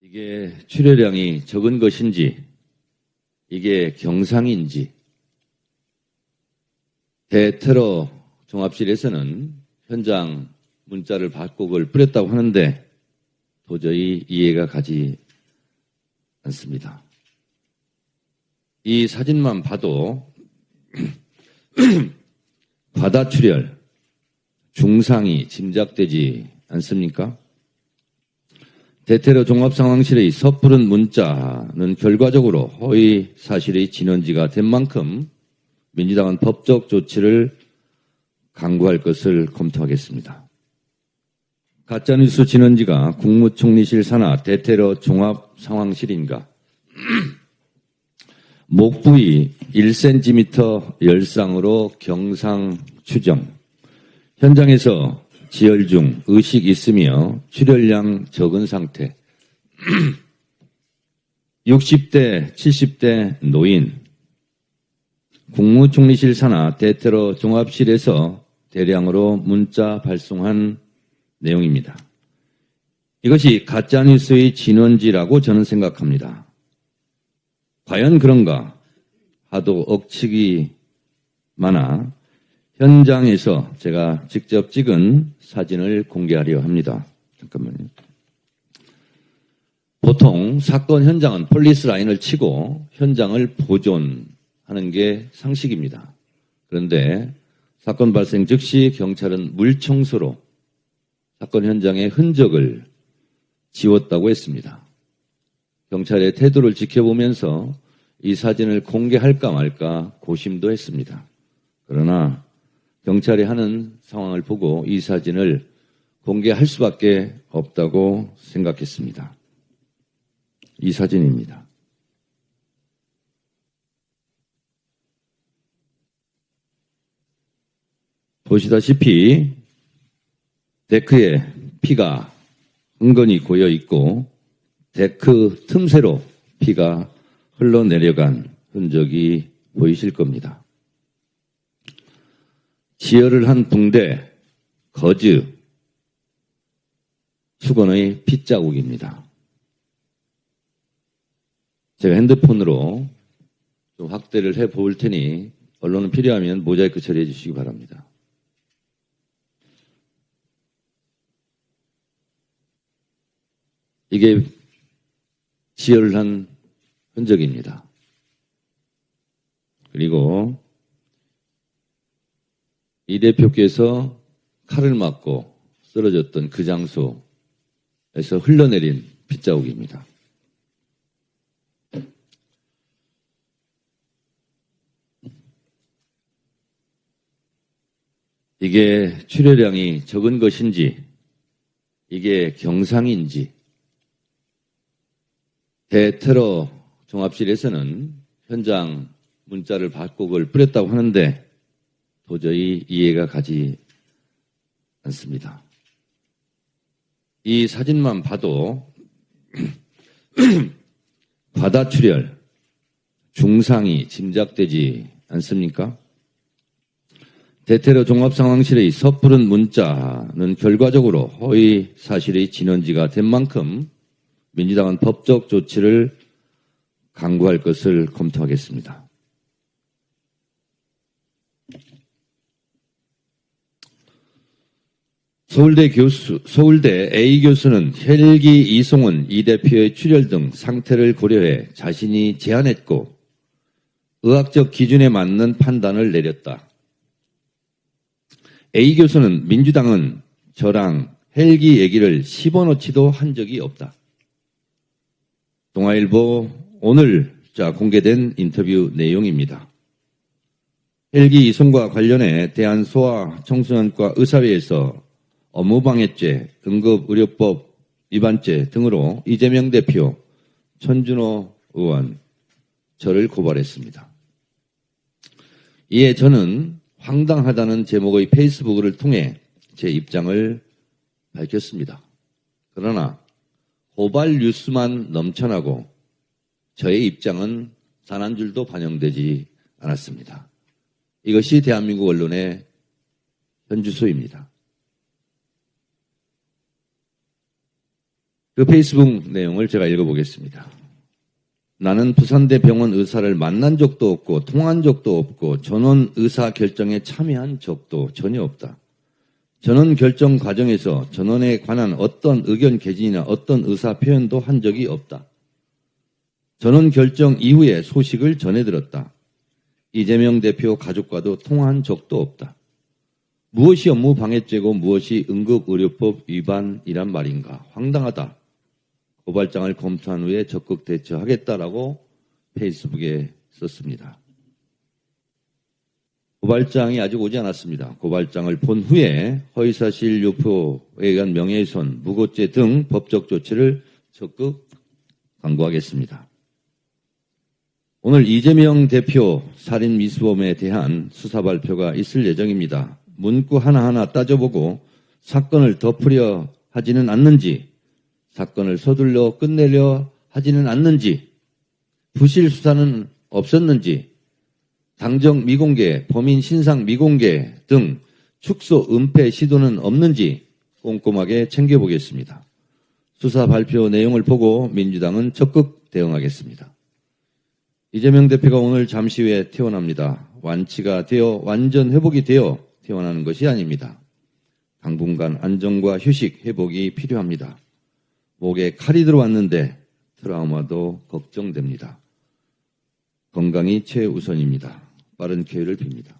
이게 출혈량이 적은 것인지, 이게 경상인지, 대테러 종합실에서는 현장 문자를 받고 그걸 뿌렸다고 하는데 도저히 이해가 가지 않습니다. 이 사진만 봐도 과다 출혈, 중상이 짐작되지 않습니까? 대테러 종합상황실의 섣부른 문자는 결과적으로 허위 사실의 진원지가 된 만큼 민주당은 법적 조치를 강구할 것을 검토하겠습니다. 가짜뉴스 진원지가 국무총리실 산하 대테러 종합상황실인가? 목 부위 1cm 열상으로 경상 추정. 현장에서 지혈 중 의식 있으며 출혈량 적은 상태. 60대, 70대 노인. 국무총리실 산하 대테러 종합실에서 대량으로 문자 발송한 내용입니다. 이것이 가짜뉴스의 진원지라고 저는 생각합니다. 과연 그런가? 하도 억측이 많아 현장에서 제가 직접 찍은 사진을 공개하려 합니다. 잠깐만요. 보통 사건 현장은 폴리스 라인을 치고 현장을 보존하는 게 상식입니다. 그런데 사건 발생 즉시 경찰은 물청소로 사건 현장의 흔적을 지웠다고 했습니다. 경찰의 태도를 지켜보면서 이 사진을 공개할까 말까 고심도 했습니다. 그러나 경찰이 하는 상황을 보고 이 사진을 공개할 수밖에 없다고 생각했습니다. 이 사진입니다. 보시다시피 데크에 피가 은근히 고여 있고 데크 틈새로 피가 흘러내려간 흔적이 보이실 겁니다. 지혈을 한 붕대, 거즈, 수건의 핏자국입니다. 제가 핸드폰으로 좀 확대를 해 볼 테니 언론은 필요하면 모자이크 처리해 주시기 바랍니다. 이게 지혈을 한 흔적입니다. 그리고 이 대표께서 칼을 맞고 쓰러졌던 그 장소에서 흘러내린 빗자국입니다. 이게 출혈량이 적은 것인지, 이게 경상인지, 대테러 종합실에서는 현장 문자를 받고 그걸 뿌렸다고 하는데 도저히 이해가 가지 않습니다. 이 사진만 봐도 과다 출혈, 중상이 짐작되지 않습니까? 대테러 종합상황실의 섣부른 문자는 결과적으로 허위 사실의 진원지가 된 만큼 민주당은 법적 조치를 강구할 것을 검토하겠습니다. 서울대 교수, 서울대 A 교수는 헬기 이송은 이 대표의 출혈 등 상태를 고려해 자신이 제안했고 의학적 기준에 맞는 판단을 내렸다. A 교수는 민주당은 저랑 헬기 얘기를 10원어치도 한 적이 없다. 동아일보 오늘 자 공개된 인터뷰 내용입니다. 헬기 이송과 관련해 대한소아청소년과 의사회에서 업무방해죄, 응급의료법 위반죄 등으로 이재명 대표, 천준호 의원, 저를 고발했습니다. 이에 저는 황당하다는 제목의 페이스북을 통해 제 입장을 밝혔습니다. 그러나 고발 뉴스만 넘쳐나고 저의 입장은 단 한 줄도 반영되지 않았습니다. 이것이 대한민국 언론의 현주소입니다. 그 페이스북 내용을 제가 읽어보겠습니다. 나는 부산대 병원 의사를 만난 적도 없고 통한 적도 없고 전원 의사 결정에 참여한 적도 전혀 없다. 전원 결정 과정에서 전원에 관한 어떤 의견 개진이나 어떤 의사 표현도 한 적이 없다. 전원 결정 이후에 소식을 전해 들었다. 이재명 대표 가족과도 통화한 적도 없다. 무엇이 업무 방해죄고 무엇이 응급의료법 위반이란 말인가? 황당하다. 고발장을 검토한 후에 적극 대처하겠다라고 페이스북에 썼습니다. 고발장이 아직 오지 않았습니다. 고발장을 본 후에 허위사실 유포에 의한 명예훼손, 무고죄 등 법적 조치를 적극 강구하겠습니다. 오늘 이재명 대표 살인 미수범에 대한 수사 발표가 있을 예정입니다. 문구 하나하나 따져보고 사건을 덮으려 하지는 않는지, 사건을 서둘러 끝내려 하지는 않는지, 부실 수사는 없었는지, 당정 미공개, 범인 신상 미공개 등 축소 은폐 시도는 없는지 꼼꼼하게 챙겨보겠습니다. 수사 발표 내용을 보고 민주당은 적극 대응하겠습니다. 이재명 대표가 오늘 잠시 후에 퇴원합니다. 완치가 되어 완전 회복이 되어 퇴원하는 것이 아닙니다. 당분간 안정과 휴식, 회복이 필요합니다. 목에 칼이 들어왔는데 트라우마도 걱정됩니다. 건강이 최우선입니다. 빠른 쾌유를 빕니다.